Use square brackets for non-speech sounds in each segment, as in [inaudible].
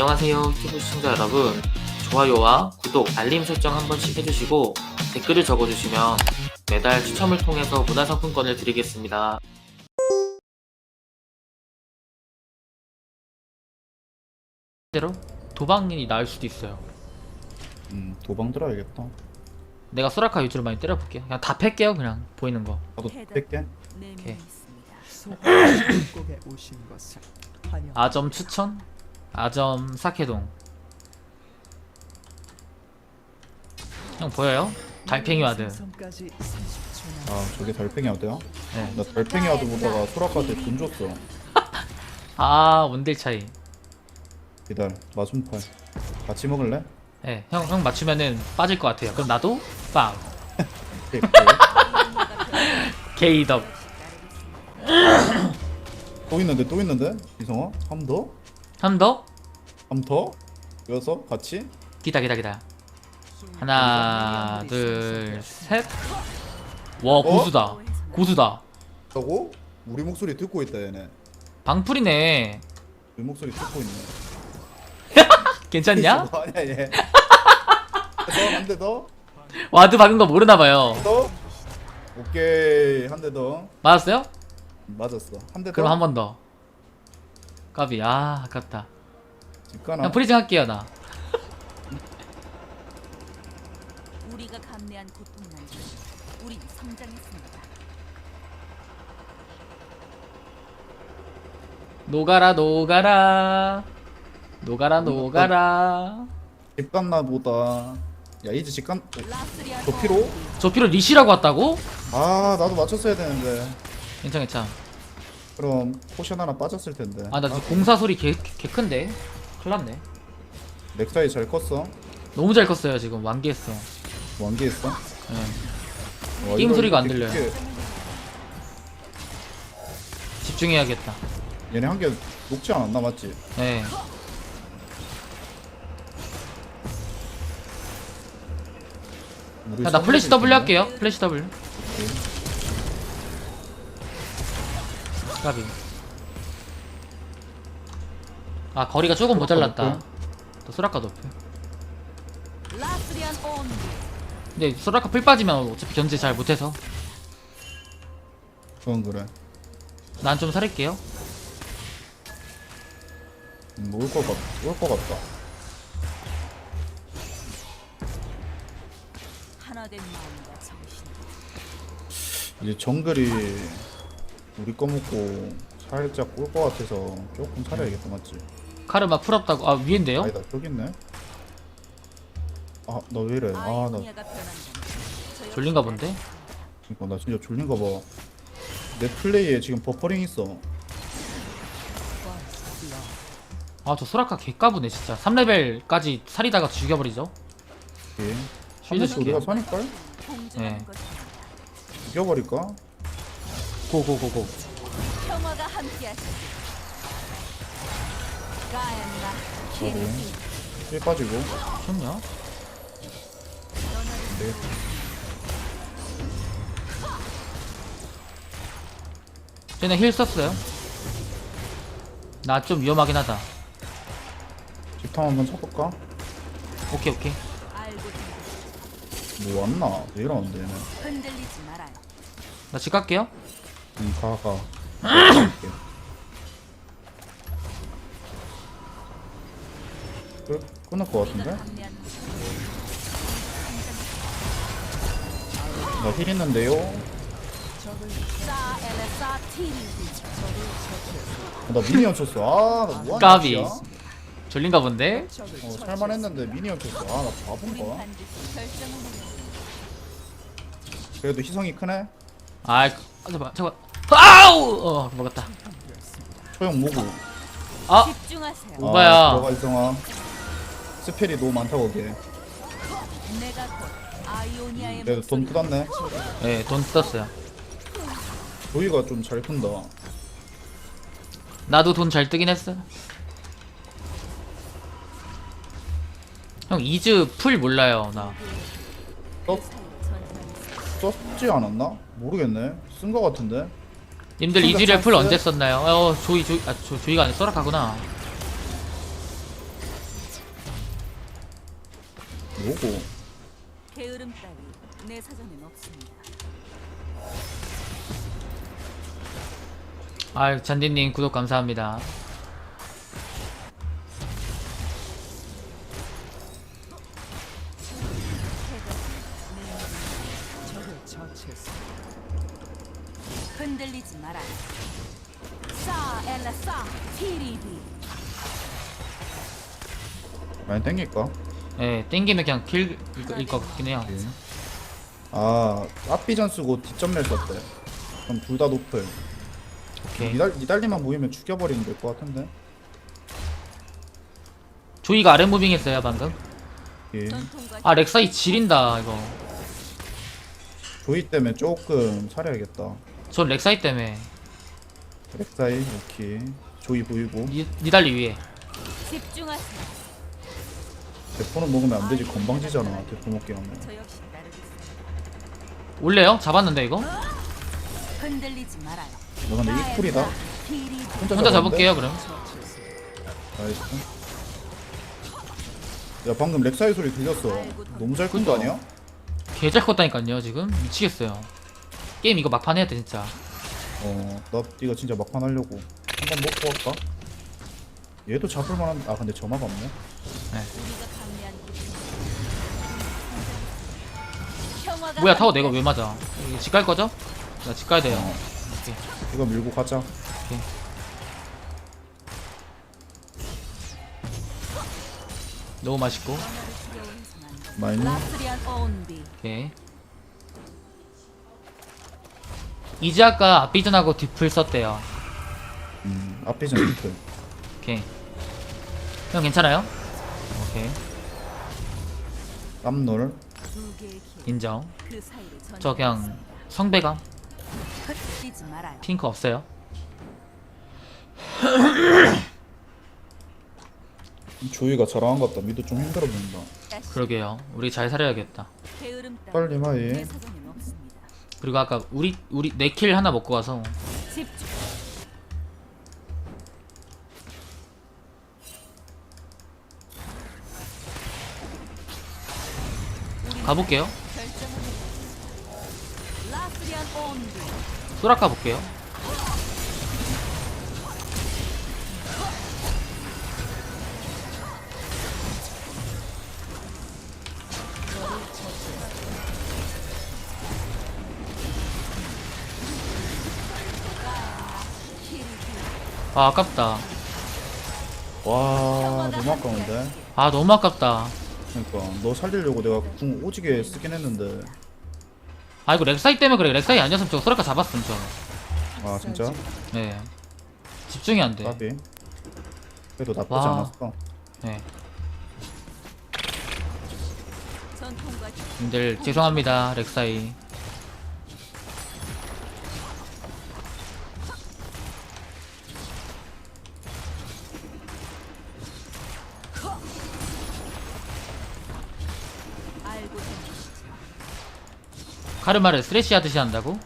안녕하세요 유튜브 시청자 여러분 좋아요와 구독, 알림 설정 한 번씩 해주시고 댓글을 적어주시면 매달 추첨을 통해서 문화상품권을 드리겠습니다. 대로 도박인이 나을 수도 있어요. 음 도방 들어야겠다 내가 소라카 위주로 많이 때려볼게요. 그냥 다 팰게요 그냥 보이는 거. 나도 뺄게 오케이. [coughs] 꼭에 오신 것을 환영. 아점 추천? 아점 사케동. 형 보여요? 달팽이 와드. 생성까지 30초 아 저게 달팽이 와드야? 네. 나 달팽이 와드 보다가 소라카한테 돈 줬어 [laughs] 아 원딜 차이. 기다려 마순팔 같이 먹을래? 네, 형, 형 맞추면은 빠질 것 같아요. 그럼 나도 빵. 오케이, 오케이. [laughs] 게이덕. 또 있는데 또 있는데? 이성아? 한 더? 한 더? 한 더? 여섯? 같이? 기다, 기다, 기다. 하나, 둘, 셋. 와, 고수다. 고수다. 하고 우리 목소리 듣고 있다 얘네 방풀이네. 우리 목소리 듣고 있네 [laughs] 괜찮냐? [laughs] 아니야 얘 한대 더? 와드 박은 거 모르나봐요. 더? 오케이 한 대 더 맞았어요? 맞았어 한 대 더? 그럼 한 번 더. 까비, 아, 아깝다. 집 가나 그냥 프리징 할게요, 나. 우리가 감내한 고통난 줄 우린 성장했습니다. 녹아라, 녹아라. 녹아라, 녹아라. 집 갔나 보다 야 이제 집 간 라스리아 저 피로? 저 피로 리시라고 왔다고? 아 나도 맞췄어야 되는데 괜찮, 괜찮. 그럼 포션 하나 빠졌을 텐데 아, 나 지금 공사 소리 개, 개 큰데? 큰일 났네. 넥타이 잘 컸어? 너무 잘 컸어요, 지금. 완기했어. 완기했어? 네. 와, 게임 이거 소리가 안 이렇게 들려요. 크게- 집중해야겠다. 얘네 한 개 녹지 않았나 맞지? 네. 우리 자, 나 플래시 W. 할게요. 플래시 W. 까비. 아, 거리가 조금 모자랐다. 또 소라카 높여. 근데 소라카 풀 빠지면 어차피 견제 잘 못해서. 그건 그래 난 좀 살릴게요. 음, 올것 같, 올것 같다 하나된 마음과 정신. 이제 정글이 우리 거 먹고 살짝 올것 같아서 조금 살아야겠다 맞지? 카르마 풀 없다고. 아, 위인데요? 아니다 저기 있네 아 나 왜 이래 아나 졸린가 본데? 그니까 나 진짜 졸린가 봐내 플레이에 지금 버퍼링 있어 아, 저 소라카 개까부네, 진짜. 3레벨까지 살이다가 죽여버리죠. 오케이 쉴드 하면서 우리가. 사니까 공존하는 네. 죽여버릴까? 고고고고. 평화가. 가엔나 케르비 힐 빠지고 좋냐? 네. 쟤네 힐 썼어요. 나 좀 위험하긴 하다. 집탐 한번 쳐볼까? 오케이, 오케이. 알고 있는 뭐 왔나? 왜 이러는데 얘네 흔들리지 말아요. 나 집 갈게요. 응 가 가 끝? 끊을 것 같은데? 감내한 나힐 있는데요? 어, 나 미니언 쳤어 아 나 뭐하는 까비. 짓이야? 졸린가 본데? 어 살만 했는데 미니언 쳤어 아나 우린 바본가? 그래도 희성이 크네? 아이, 아, 잠깐만, 잠깐. 아우! 어, 먹었다. 초형 모구 아, 집중하세요. 아, 오바야. 들어가 희성아 스펠이 너무 많다고 걔 내가 곧 아이오니아의 그래도 돈 목소리를 뜯었네 네, 돈 뜯었어요. 조이가 좀 잘 푼다 나도 돈 잘 뜨긴 했어. 형, 이즈 풀 몰라요, 나. 썼, 썼지 않았나? 모르겠네 쓴 거 같은데? 님들 이지 랩을 언제 썼나요? 어 조이 조이 아 조, 조이가 아니 써락하구나 뭐고? 게으름 따위 내 사전엔 없습니다. 아 잔디님 구독 감사합니다 많이 땡길까? 예, 땡기면 그냥 킬일 것 같긴 해요. 아 앞비전 쓰고 뒷점 낼 썼대 그럼 둘 다 높을 오케이. 니달, 니달리만 모이면 죽여버리면 될 것 같은데 조이가 아래 무빙 했어요 방금. 예. 아 렉사이 지린다 이거. 조이 때문에 조금 차려야겠다 전 렉사이 때문에 렉사이 오케이 조이 보이고 니, 니달리 위에. 집중하세요. 대포는 먹으면 안 되지 건방지잖아 대포 먹게 하면 저 역시 따르겠습니다. 올래요? 잡았는데 이거? 흔들리지 말아요. 너 근데 이 쿨이다 티리비. 혼자 잡았는데? 잡을게요 그럼. 나이스 야 방금 렉사이 소리 들렸어 너무 잘끈거 아니야? 개잘 컸다니까요 지금 미치겠어요. 게임 이거 막판 해야 돼 진짜. 어나 이거 진짜 막판 하려고 한 번 먹고 할까? 얘도 잡을 만한 아 근데 점화가 없네 우리가 뭐야 타워 내가 왜 맞아? 이거 집 갈 거죠? 나 집 가야 돼요. 어. 이거 밀고 가자 너무 맛있고. 마이너. 오케이. 이제 아까 앞비전하고 뒷풀 썼대요. 음 앞비전 리트 오케이. 형 괜찮아요? 오케이. 깜놀. 인정. 그. 저 그냥 성배감. 핑크 없어요. 조이가 잘한 것 같다 미드 좀 힘들어 보인다 그러게요. 우리 잘 살아야겠다. 빨리 내 마이. 그리고 아까 우리 우리 네킬 하나 먹고 가서 가볼게요. 소라카 볼게요. 아 아깝다. 와 너무 아까운데 아 너무 아깝다. 그러니까 너 살리려고 내가 궁 오지게 쓰긴 했는데 아 이거 렉사이 때문에 그래. 렉사이 아니었으면 저 소라카 잡았음 저. 아 진짜 네. 집중이 안 돼. 까비 그래도 나쁘지 와. 않았어 네. 전통과 님들 죄송합니다 렉사이. 카르마를 쓰레쉬 하듯이 한다고?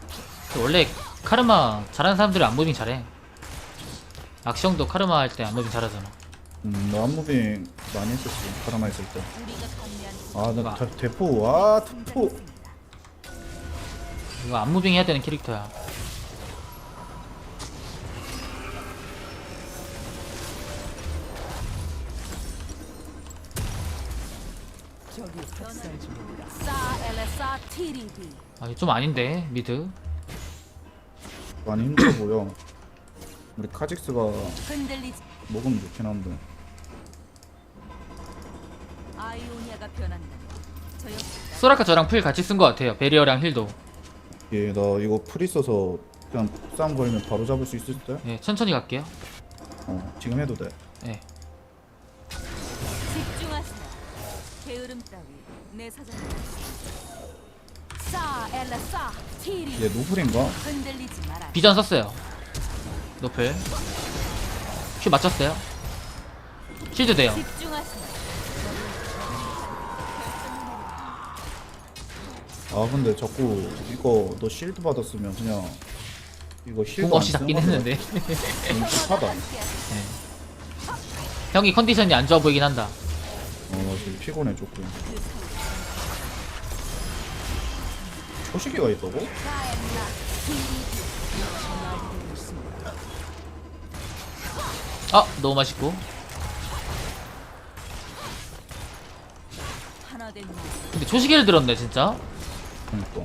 원래 카르마 잘하는 사람들이 안무빙 잘해. 악시형도 카르마 할 때 안무빙 잘하잖아. 음 너 안무빙 많이 했었지 파라마 있을 우리가 강미한 때아나 대포 와 투포 성장했습니다. 이거 안무빙 해야 되는 캐릭터야. 적이 학살 중입니다. 싸 엘레사 티리비. 아, 이거 좀 아닌데 미드. 많이 힘들어 보여 우리 카직스가 흔들리지. 먹으면 좋긴 한데 아이오니아가 변한다. 저 역시 따르- 소라카 저랑 풀 같이 쓴 것 같아요. 베리어랑 힐도. 얘 나 이거 풀 있어서 그냥 싸움 걸면 바로 잡을 수 있을 때? 예, 천천히 갈게요. 어 지금 해도 돼 예. 집중하세요. 게으름 따위 내 티리. 얘 노플인가? 비전 썼어요. 노플. 큐 맞췄어요. 쉴드 돼요. 아 근데 자꾸 이거 너 실드 받았으면 그냥 이거 실드 궁 없이 잡긴 했는데. 습하다 어 형이 컨디션이 안 좋아 보이긴 한다. 지금 피곤해 조금 소시계가 있다고? 아 너무 맛있고. 근데 초시계를 들었네 진짜 그니까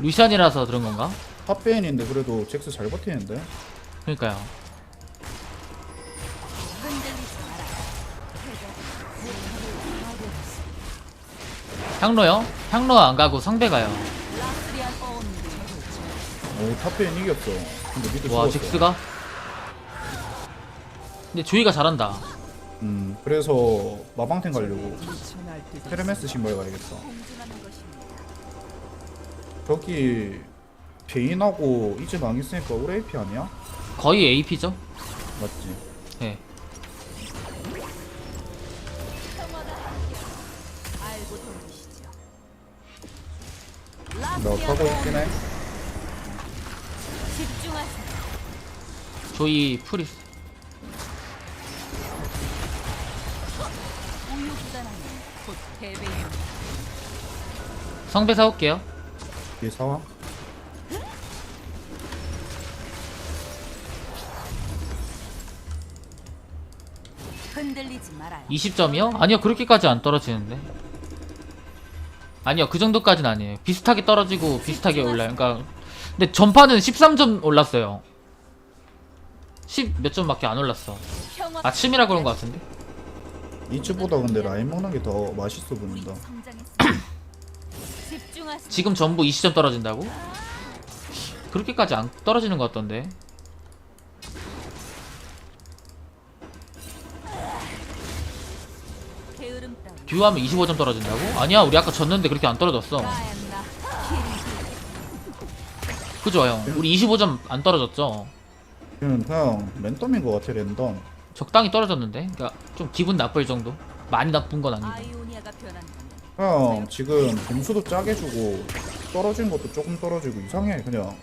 루시안이라서 그런 건가? 탑베인인데 그래도 잭스 잘 버티는데 그러니까요 향로요? 향로 안 가고 성배 가요. 오 탑베인 이겼어 근데 미드 와 죽었어 잭스가 근데 조이가 잘한다 음 그래서 마방템 가려고 헤르메스 신발 가야겠다. 저기 베인하고 이제 망했으니까 우리 AP 아니야? 거의 AP죠? 맞지? 네 나 라스리안 타고 있긴 해. 집중하세요. 조이 프리스 곧 패배입니다. 성배 사올게요 뒤에 사와 흔들리지 말아요. 20점이요? 아니요 그렇게까지 안 떨어지는데 아니요 그 정도까지는 아니에요. 비슷하게 떨어지고 비슷하게 올라요. 그러니까 근데 전파는 13점 올랐어요. 10 몇 점밖에 안 올랐어. 아침이라 그런 것 같은데? 이츠보다 근데 라인 먹는 게 더 맛있어 보인다. 지금 전부 20점 떨어진다고? 그렇게까지 안 떨어지는 것 같던데 듀하면 25점 떨어진다고? 아니야 우리 아까 졌는데 그렇게 안 떨어졌어. 그죠 형? 우리 25점 안 떨어졌죠? 걔는 그냥 랜덤인 것 같아 랜덤. 적당히 떨어졌는데? 그러니까 좀 기분 나쁠 정도? 많이 나쁜 건 아니고. 아이오니아가 그냥 지금 점수도 짜게 주고 떨어진 것도 조금 떨어지고 이상해 그냥.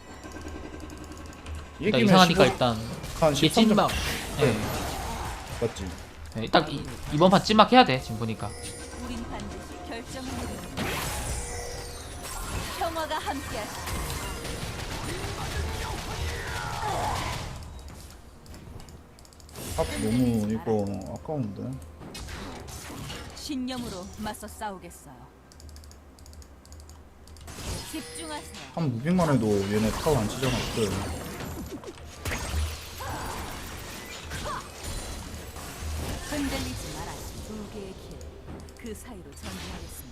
이기면 이상하니까 15 일단 한 이게 13점 찐막 예. 맞지? 네, 딱 이, 이번 판 찐막 해야 돼 지금 보니까 우린 반드시 결정을 내립니다. 평화가 함께하시. 탑 너무 이거 아까운데 신념으로 맞서 싸우겠어요. 집중하세요. 한 무빙만 해도 얘네 타워 안 치잖아 그때 흔들리지 마라. 두 개의 길. 그 사이로 전진하겠습니다.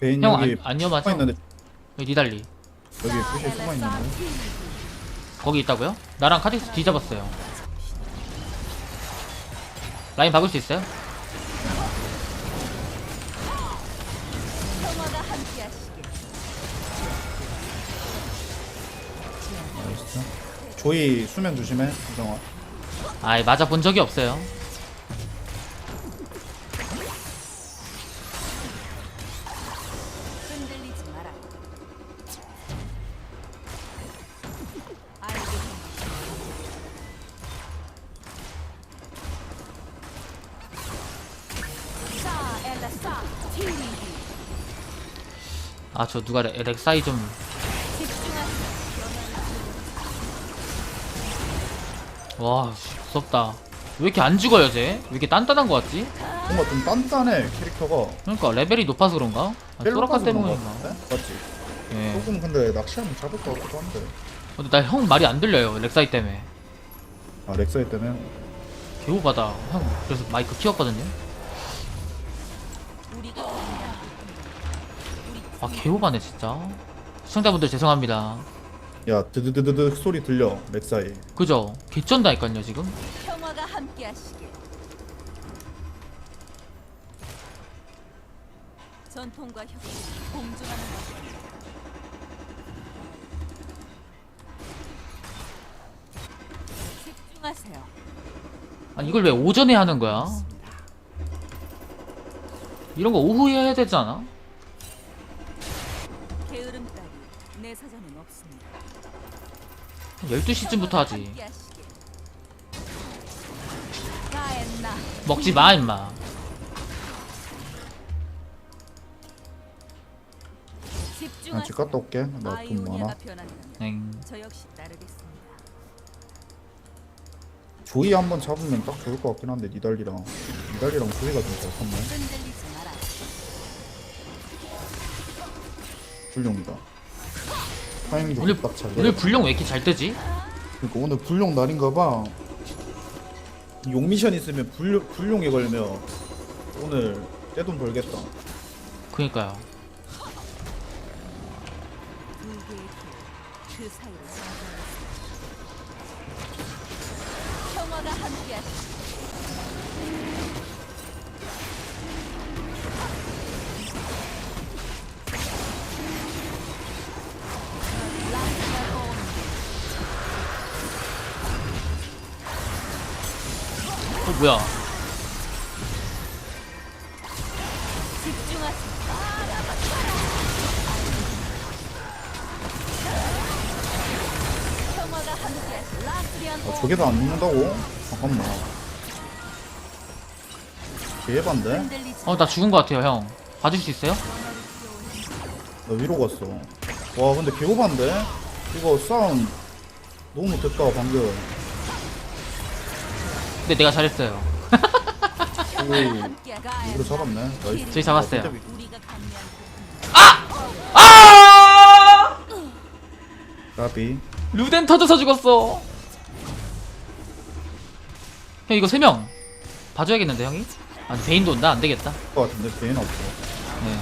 베인 형 여기 안, 안 위험하죠? 숨어 있는데 여기 니달리 여기 부시에 숨어 있는데 거기 있다고요? 나랑 카직스 뒤잡았어요 라인 박을 수 있어요? 평화가 함께하시 조이 수면 조심해 이정아 아이 맞아 본 적이 없어요. 흔들리지 마라. 알고 사 엘라 사 티리 아저 누가 레- 렉사이 좀 와, 씨, 무섭다. 왜 이렇게 안 죽어요, 쟤? 왜 이렇게 단단한 거 같지? 뭔가 좀 단단해 캐릭터가 그러니까 레벨이 높아서 그런가? 아, 소라카 때문인가? 맞지? 예. 조금 근데 낚시하면 잡을 것 같기도 한데 근데 나 형 말이 안 들려요, 렉사이 때문에. 아 렉사이 때문에 개오바다. 형, 그래서 마이크 키웠거든요? 아, 개오바네, 진짜. 시청자분들 죄송합니다. 야 드드드드드 소리 들려 렉사이 그죠? 개쩐다니까요, 지금? 평화가 함께하시길. 전통과 혁신 공존하는 것입니다. 집중하세요. 아니, 이걸 왜 오전에 하는 거야? 이런 거 오후에 해야 되지 않아? 게으름 따위 내 사전은 없습니다. 12시쯤부터 하지. 먹지 마 임마. 집중하세요. 나집 갔다 올게. 나 돈 많아. 엥. 조이 한번 잡으면 딱 좋을 것 같긴 한데 니달리랑. 니달리랑 조이가 좀 마라. 불룡이다 타이밍도 오늘 딱 잘. 오늘 불룡 왜 이렇게 잘 뜨지? 그러니까 오늘 불룡 날인가 봐. 용 미션 있으면 불 불룡에 걸면 오늘 떼돈 벌겠다. 그니까요 사이로 뭐야 집중하세요. 평화가 함께하시. 라스리안 아, 저게도 안 죽는다고? 잠깐만. 개반데? 어 나 죽은 거 같아요 형 봐줄 수 있어요? 나 위로 갔어. 와 근데 개오반데? 이거 싸움 너무 못했다 방금. 근데 내가 잘했어요 위로 잡았네. 나이스. 저희 잡았어요. 우리가 감면 아! 까비. 루덴 터져서 죽었어 형 이거 3명 봐줘야겠는데 형이? 아니 베인도 온다 안 되겠다 것 같은데 베인 없어. 네.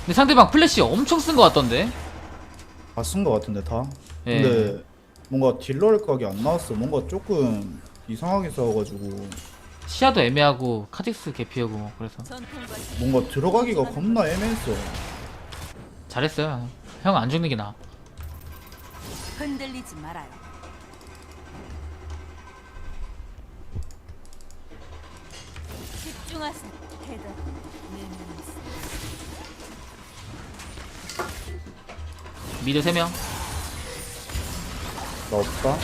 근데 상대방 플래시 엄청 쓴거 같던데 다쓴 것 같은데 다. 예. 근데 뭔가 딜러일 각이 안 나왔어. 뭔가 조금 이상하게 싸워가지고 시야도 애매하고 카직스 개피하고 뭐 그래서 뭔가 들어가기가 겁나 애매했어. 잘했어요 형 안 죽는 게 나아 흔들리지 말아요. 집중하세요. 대답. 미드 3명 나 없다.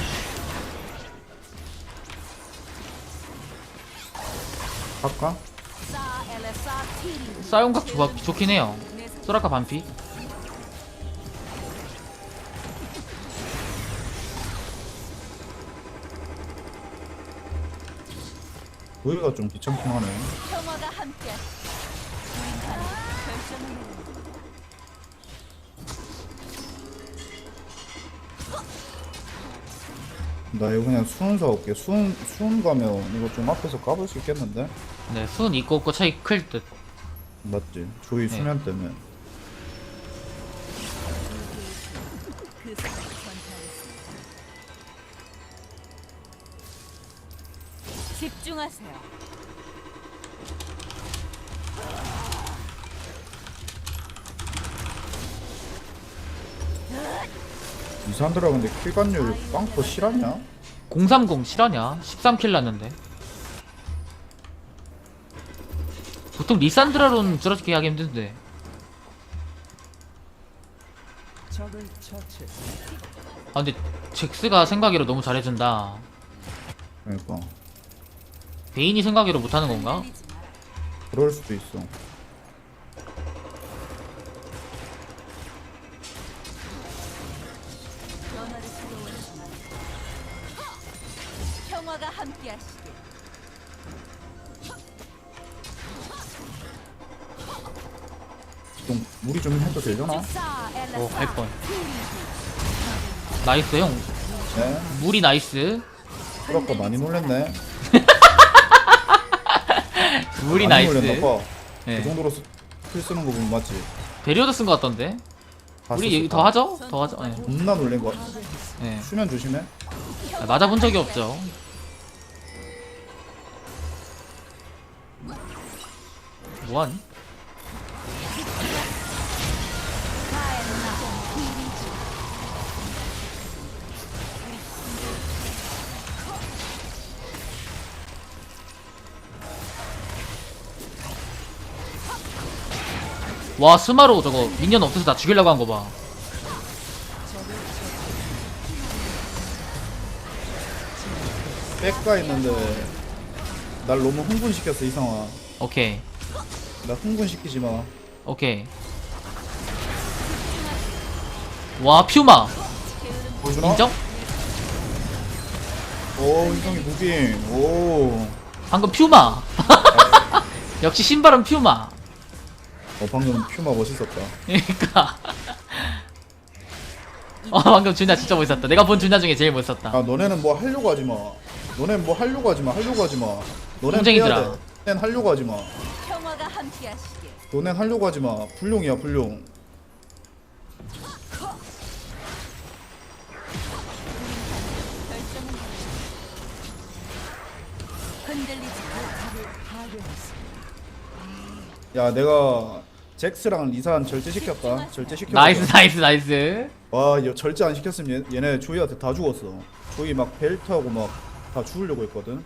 할까? 싸움각 좋아, 좋긴 해요 소라카 반피 보이가 좀 귀찮긴 하네. 함께. 나 이거 그냥 수은 사올게. 수은 수은 가면 이거 좀 앞에서 까볼 수 있겠는데? 네 수은 있고 없고 차이 클 듯 맞지? 조이 네. 수면 때문에. 집중하세요. 이 사람들아 근데 킬간율 빵퍼 실하냐? 030 실화냐? 13킬 났는데 보통 리산드라로는 저렇게 하기 힘든데. 아 근데 잭스가 생각으로 너무 잘해준다 그러니까 베인이 생각으로 못하는 건가? 그럴 수도 있어. 오 갈 뻔 나이스 형 네. 물이 나이스 그렇고 많이 놀랬네. [laughs] 물이 많이 나이스 놀랬나 봐. 네. 그 정도로 스- 킬 쓰는 거 보면 맞지? 베리어도 쓴거 같던데 다 우리 얘기 다. 더 하죠? 더 하죠 네. 겁나 놀란 거. 네. 수면 조심해. 아, 맞아본 적이 없죠 뭐하니? 와 스마로 저거 미니언 없어서 나 죽이려고 한 거봐. 가 있는데 날 너무 흥분시켰어 이상아 오케이. 나 흥분시키지 마. 오케이. 와 퓨마. 보여주나? 인정? 오 인성이 무빙. 오. 방금 퓨마. [laughs] 역시 신발은 퓨마 어, 방금 퓨마 멋있었다. 그니까. 어 방금 준야 진짜 멋있었다. 내가 본 준야 중에 제일 멋있었다. 아 너네는 뭐 하려고 하지 마. 너네는 뭐 하려고 하지 마. 하려고 하지 마. 너네는. 빼야 돼. 너넨 하려고 하지 마. 평화가 함께하시길. 너넨 하려고 하지 마. 불룡이야 불룡. 결정은 흔들리지 마. 야 내가 잭스랑 리산 절제시켰다. 절제시켰다. 나이스 나이스 나이스. 와 이거 절제 안 시켰으면 얘, 얘네 조이한테 다 죽었어. 조이 막 벨트하고 막 다 죽으려고 했거든.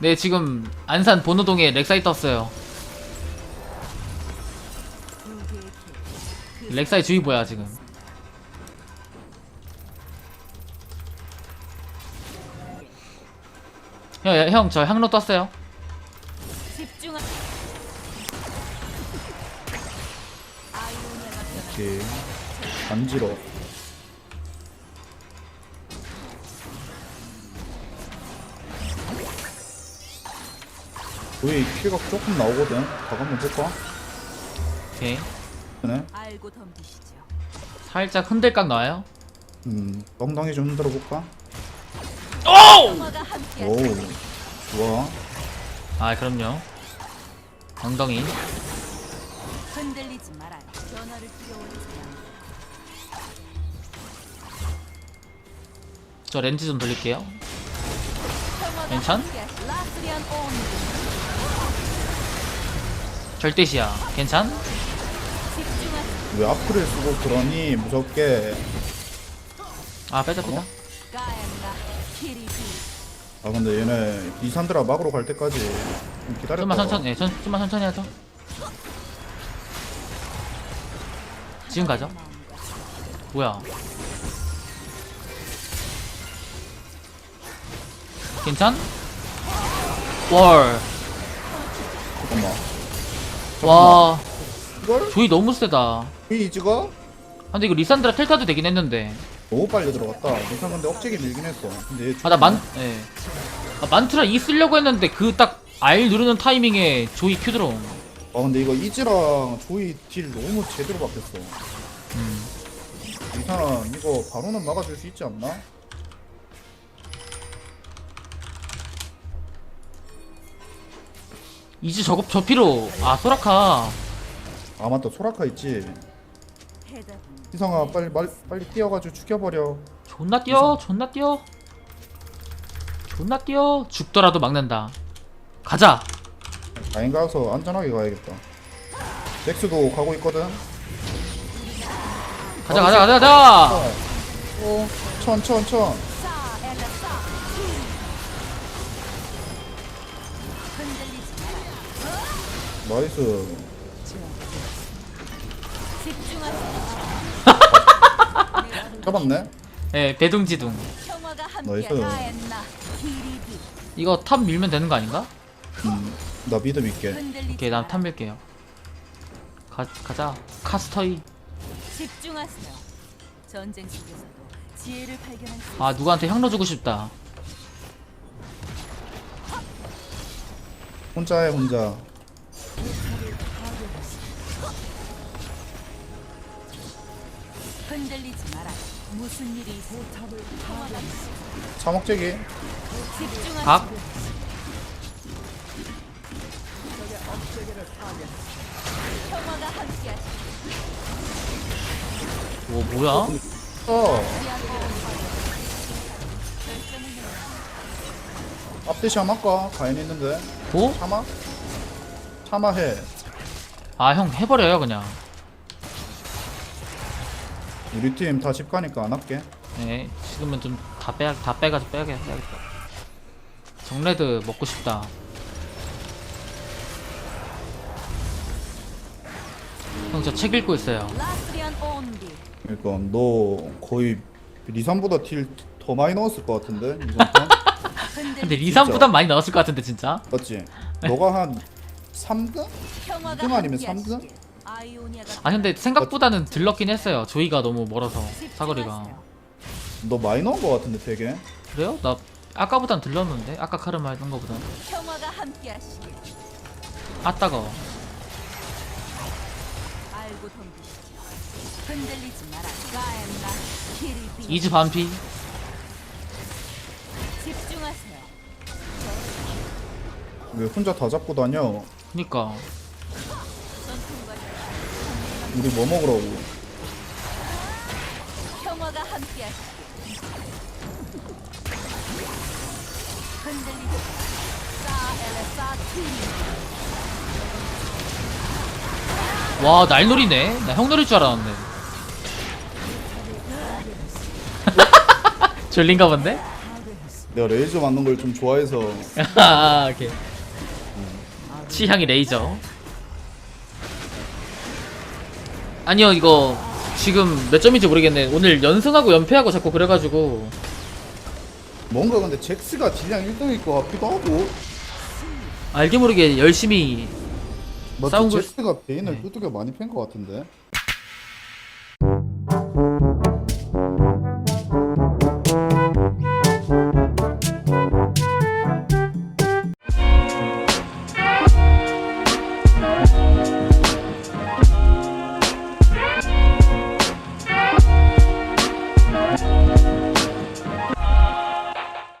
네 지금 안산 본호동에 렉사이 떴어요. 렉사이 주의 뭐야 지금? 형 저 향로 떴어요 오케이 간지러 조이 킬각 조금 나오거든 각 한번 볼까? 오케이 네. 알고 덤비시죠. 살짝 흔들깍 나와요 음 엉덩이 좀 흔들어 볼까? 평화가 함께하시길. 오 좋아 아 그럼요 엉덩이 흔들리지 말아요. 변화를 필요하지 저 렌즈 좀 돌릴게요 평화가 괜찮? 라스리안. 절대시야 괜찮? 왜 앞을 쓰고 그러니 무섭게 아 빼자 빼자 가엔나 키리비. 아 근데 얘네 리산드라 막으로 갈 때까지 좀 기다렸다 좀만 천천히 예, 천, 좀만 천천히 하죠 지금 가죠 뭐야 괜찮? 월. 잠깐만 와, 이걸? 조이 너무 세다. 이즈가 아, 근데 이거 리산드라 텔타도 되긴 했는데. 너무 빨리 들어갔다 리산 근데 억제기 밀긴 했어 근데 얘 아, 나 만, 예. 아, 만트라 E 쓰려고 했는데 그 딱 R 누르는 타이밍에 조이 큐 들어옴. 아 근데 이거 이즈랑 조이 딜 너무 제대로 박혔어. 음. 리산은 이거 바로는 막아줄 수 있지 않나? 이즈 저거 저 피로. 아 소라카. 아 맞다. 소라카 있지. 희성아 빨리 말, 빨리 뛰어가지고 죽여버려. 존나 뛰어 존나 뛰어. 존나 뛰어. 죽더라도 막는다. 가자 라인 가서 안전하게 가야겠다 잭스도 가고 있거든 가자 가자 가자 가자 어, 천천천. 나이스. [laughs] 잡았네 예 배둥지둥 평화가 나이스. 이거 탑 밀면 되는 거 아닌가? 음, 나 믿음 있게 오케이 마라. 난탑 밀게요 가, 가자 카스터이 집중하세요. 전쟁 속에서도 지혜를 발견할 수 아 누구한테 향로 주고 싶다 혼자 해 혼자 흔들리지 마라. 무슨 일이 있어? 차먹재기 집중하세요. 각 평화가 함께하시. 오 뭐야? 어 한번 할까? 가인 있는데 고? 참아? 참아 해아 형 해버려요 그냥 우리 팀 다 집 가니까 안 할게 네 지금은 좀 다 빼야 다 빼가지고 빼야겠, 빼야겠다 정레드 먹고 싶다 형 저 책 읽고 있어요. 그러니까 너 거의 리산보다 딜 더 많이 넣었을 것 같은데? [laughs] 근데 리산 진짜. 부담 많이 나왔을 것 같은데 진짜. 맞지? 너가 한 3등? 평화가 2등 아니면 함께하시길. 3등? 아이오니아가 아 근데 생각보다는 들렀긴 했어요. 조이가 너무 멀어서 사거리가. 너 많이 넣은 거 같은데 되게 그래요? 나 아까보단 들렀는데 아까 카르마 했던 거보다. 평화가 함께하시길. 아 따가워. 덤비시죠. 흔들리지 마라. 가엔나 키리비. 이즈 반피. 집중하세요. 왜 혼자 다 잡고 다녀? 그니까 전통과 우리 뭐 먹으라고? 평화가 함께하시길. 흔들리지 마라. 사엘레사 키리. 와 날놀이네. 나 형 노릴 줄 알았는데. [laughs] 졸린가 본데? 내가 레이저 맞는 걸 좀 좋아해서 [laughs] 아 오케이. 취향이 레이저. 아니요 이거 지금 몇 점인지 모르겠네. 오늘 연승하고 연패하고 자꾸 그래가지고 뭔가 근데 잭스가 딜량 1등일 것 같기도 하고 알게 모르게 열심히 맞지? 싸운 걸- 잭스가 베인을 네. 두들겨 많이 팬 것 같은데